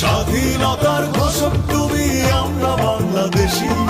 স্বাধীনতার ঘোষক তুমি আমরা বাংলাদেশি।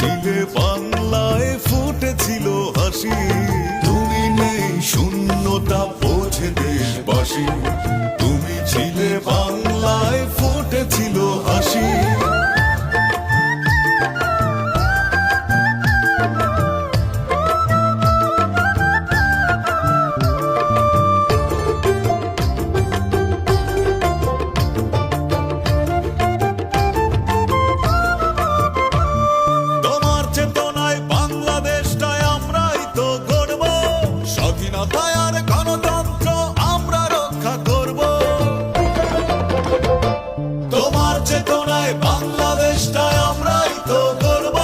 তুমি বাংলায় ফুটেছিল হাসি। তুমি নেই শূন্যতা বোঝে দেশবাসী। তুমি স্বাধীনতায় গণতন্ত্র আমরা রক্ষা করব। তোমার চেতনায় বাংলাদেশটায় আমরাই তো গড়ব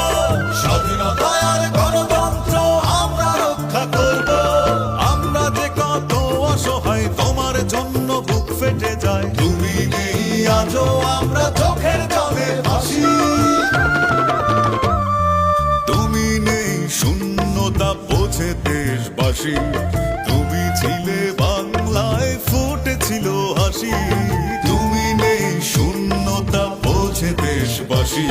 স্বাধীনতায় গণতন্ত্র আমরা রক্ষা করব। আমরা যে কত অসহায়, তোমার জন্য বুক ফেটে যায়। তুমি নেই আজও আমরা চোখের জলে ভাসি তুমি নেই শূন্যতা বোঝে দেশবাসী তুমি ছিলে বাংলায় ফুটেছিল হাসি। তুমি নেই শূন্যতা বোঝে দেশবাসী।